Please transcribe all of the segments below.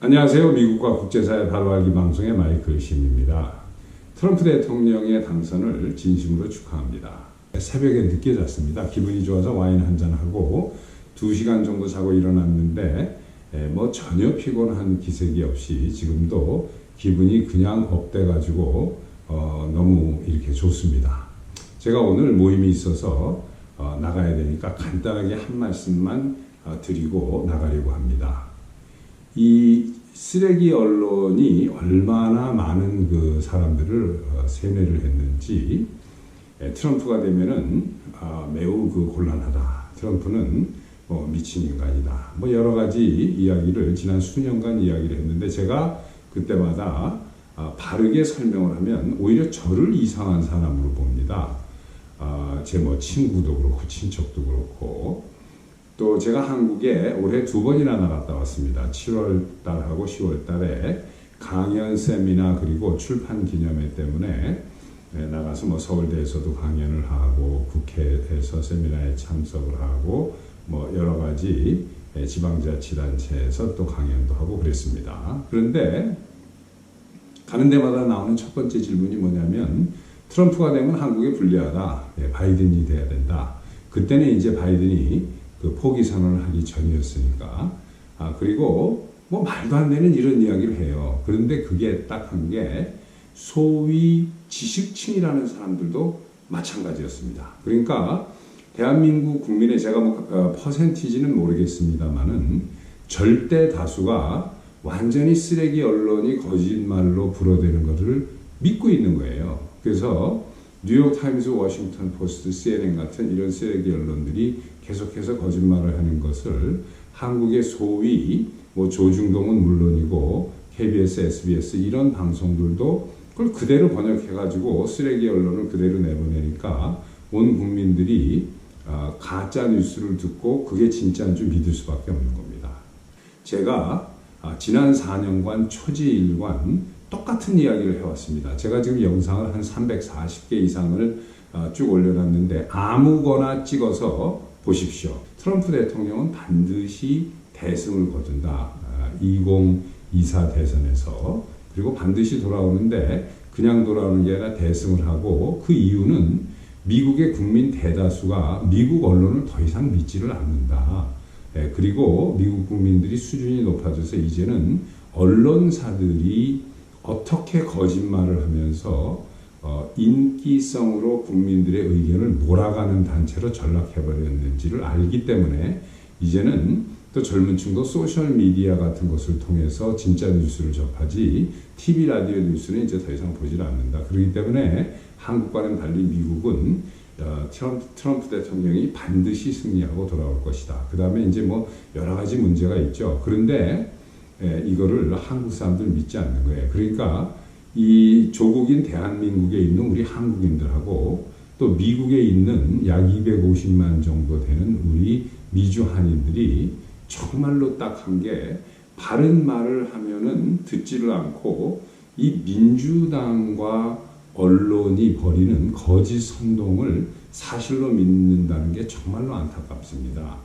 안녕하세요. 미국과 국제사회 바로 알기 방송의 마이클 신입니다. 트럼프 대통령의 당선을 진심으로 축하합니다. 새벽에 늦게 잤습니다. 기분이 좋아서 와인 한 잔하고 2시간 정도 자고 일어났는데 에, 뭐 전혀 피곤한 기색이 없이 지금도 기분이 그냥 업돼가지고 어, 너무 이렇게 좋습니다. 제가 오늘 모임이 있어서 어, 나가야 되니까 간단하게 한 말씀만 어, 드리고 나가려고 합니다. 이 쓰레기 언론이 얼마나 많은 그 사람들을 어, 세뇌를 했는지 에, 트럼프가 되면은 아, 매우 그 곤란하다. 트럼프는 뭐 미친 인간이다. 뭐 여러 가지 이야기를 지난 수년간 이야기를 했는데 제가 그때마다 아, 바르게 설명을 하면 오히려 저를 이상한 사람으로 봅니다. 아, 제뭐 친구도 그렇고 친척도 그렇고 또 제가 한국에 올해 두 번이나 나갔다 왔습니다. 7월 달하고 10월 달에 강연 세미나 그리고 출판 기념회 때문에 네, 나가서 뭐 서울대에서도 강연을 하고 국회에서 세미나에 참석을 하고 뭐 여러 가지 예, 지방자치단체에서 또 강연도 하고 그랬습니다. 그런데 가는 데마다 나오는 첫 번째 질문이 뭐냐면 트럼프가 되면 한국에 불리하다. 예, 바이든이 돼야 된다. 그때는 이제 바이든이 그 포기 선언을 하기 전이었으니까. 아, 그리고 뭐 말도 안 되는 이런 이야기를 해요. 그런데 그게 딱 한 게 소위 지식층이라는 사람들도 마찬가지였습니다. 그러니까 대한민국 국민의 제가 뭐 어, 퍼센티지는 모르겠습니다만은 절대 다수가 완전히 쓰레기 언론이 거짓말로 불어대는 것을 믿고 있는 거예요. 그래서 뉴욕 타임즈, 워싱턴 포스트, CNN 같은 이런 쓰레기 언론들이 계속해서 거짓말을 하는 것을 한국의 소위 뭐 조중동은 물론이고 KBS, SBS 이런 방송들도 그걸 그대로 번역해가지고 쓰레기 언론을 그대로 내보내니까 온 국민들이 아, 가짜 뉴스를 듣고 그게 진짜인 줄 믿을 수밖에 없는 겁니다. 제가 아, 지난 4년간 초지일관 똑같은 이야기를 해왔습니다. 제가 지금 영상을 한 340개 이상을 아, 쭉 올려놨는데 아무거나 찍어서 보십시오. 트럼프 대통령은 반드시 대승을 거둔다. 2024 대선에서 그리고 반드시 돌아오는데 그냥 돌아오는 게 아니라 대승을 하고 그 이유는 미국의 국민 대다수가 미국 언론을 더 이상 믿지를 않는다. 예, 그리고 미국 국민들이 수준이 높아져서 이제는 언론사들이 어떻게 거짓말을 하면서 어, 인기성으로 국민들의 의견을 몰아가는 단체로 전락해버렸는지를 알기 때문에 이제는 또 젊은 층도 소셜 미디어 같은 것을 통해서 진짜 뉴스를 접하지 TV 라디오 뉴스는 이제 더 이상 보질 않는다. 그렇기 때문에 한국과는 달리 미국은 어, 트럼프, 트럼프 대통령이 반드시 승리하고 돌아올 것이다. 그 다음에 이제 뭐 여러 가지 문제가 있죠. 그런데 예, 이거를 한국 사람들 믿지 않는 거예요. 그러니까 이 조국인 대한민국에 있는 우리 한국인들하고 또 미국에 있는 약 250만 정도 되는 우리 미주 한인들이 정말로 딱 한 게 바른 말을 하면은 듣지를 않고 이 민주당과 언론이 벌이는 거짓 선동을 사실로 믿는다는 게 정말로 안타깝습니다.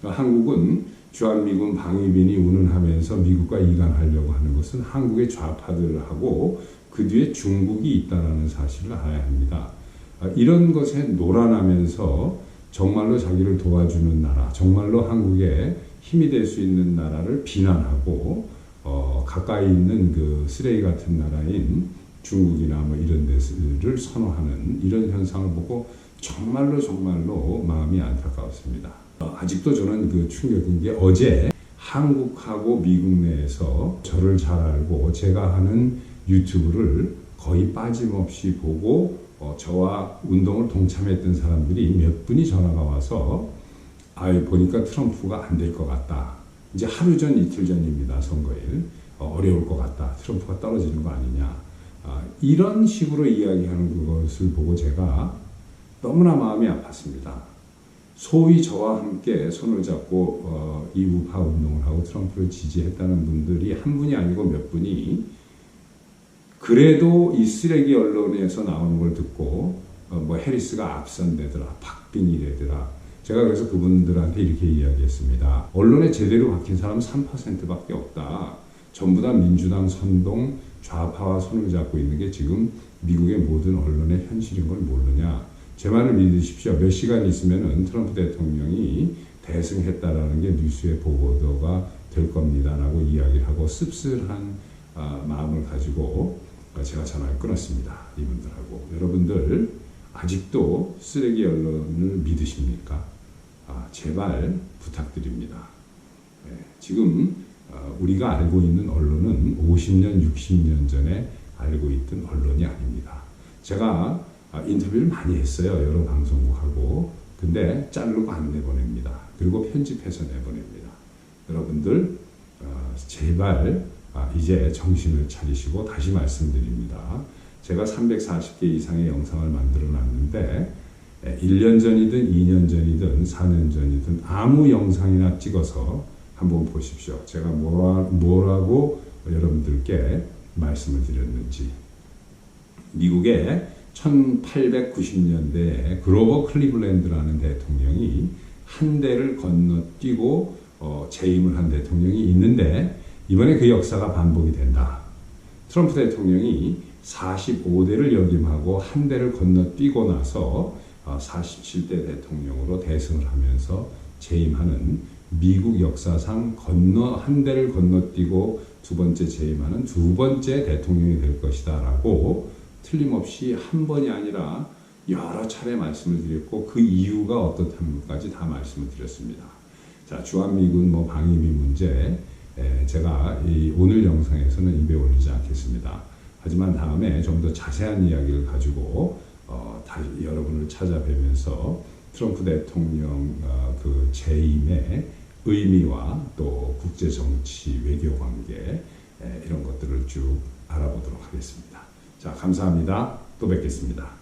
그러니까 한국은 주한미군 방위빈이 운운하면서 미국과 이간하려고 하는 것은 한국의 좌파들하고 그 뒤에 중국이 있다는 사실을 알아야 합니다. 아, 이런 것에 놀아나면서 정말로 자기를 도와주는 나라, 정말로 한국에 힘이 될 수 있는 나라를 비난하고 어, 가까이 있는 그 쓰레기 같은 나라인 중국이나 뭐 이런 데를 선호하는 이런 현상을 보고 정말로 정말로 마음이 안타까웠습니다. 어, 아직도 저는 그 충격인 게 어제 한국하고 미국 내에서 저를 잘 알고 제가 하는 유튜브를 거의 빠짐없이 보고 어, 저와 운동을 동참했던 사람들이 몇 분이 전화가 와서 아 보니까 트럼프가 안 될 것 같다. 이제 하루 전 이틀 전입니다 선거일 어, 어려울 것 같다. 트럼프가 떨어지는 거 아니냐. 아, 이런 식으로 이야기하는 그것을 보고 제가 너무나 마음이 아팠습니다. 소위 저와 함께 손을 잡고 어, 이 우파 운동을 하고 트럼프를 지지했다는 분들이 한 분이 아니고 몇 분이 그래도 이 쓰레기 언론에서 나오는 걸 듣고 어, 뭐 해리스가 앞선되더라, 박빙이되더라. 제가 그래서 그분들한테 이렇게 이야기했습니다. 언론에 제대로 박힌 사람은 3%밖에 없다. 전부 다 민주당 선동 좌파와 손을 잡고 있는 게 지금 미국의 모든 언론의 현실인 걸 모르냐? 제 말을 믿으십시오. 몇 시간 있으면은 트럼프 대통령이 대승했다라는 게 뉴스에 보도가 될 겁니다라고 이야기를 하고 씁쓸한 아, 마음을 가지고 아, 제가 전화를 끊었습니다. 이분들하고 여러분들 아직도 쓰레기 언론을 믿으십니까? 아, 제발 부탁드립니다. 예, 지금 어, 우리가 알고 있는 언론은 50년, 60년 전에 알고 있던 언론이 아닙니다. 제가 아, 인터뷰를 많이 했어요. 여러 방송국하고. 근데 자르고 안 내보냅니다. 그리고 편집해서 내보냅니다. 여러분들 어, 제발 아, 이제 정신을 차리시고 다시 말씀드립니다. 제가 340개 이상의 영상을 만들어 놨는데 1년 전이든 2년 전이든 4년 전이든 아무 영상이나 찍어서 한번 보십시오. 제가 뭐라, 뭐라고 여러분들께 말씀을 드렸는지. 미국의 1890년대에 그로버 클리블랜드라는 대통령이 한 대를 건너뛰고 어, 재임을 한 대통령이 있는데 이번에 그 역사가 반복이 된다. 트럼프 대통령이 45대를 역임하고 한 대를 건너뛰고 나서 어, 47대 대통령으로 대승을 하면서 재임하는 미국 역사상 건너 한 대를 건너뛰고 두 번째 재임하는 두 번째 대통령이 될 것이다라고 틀림없이 한 번이 아니라 여러 차례 말씀을 드렸고 그 이유가 어떻다는까지 다 말씀을 드렸습니다. 자 주한미군 뭐 방위비 문제 에, 제가 이 오늘 영상에서는 입에 올리지 않겠습니다. 하지만 다음에 좀 더 자세한 이야기를 가지고 어, 다시 여러분을 찾아뵈면서 트럼프 대통령 어, 그 재임의 의미와 또 국제 정치 외교 관계 에, 이런 것들을 쭉 알아보도록 하겠습니다. 자, 감사합니다. 또 뵙겠습니다.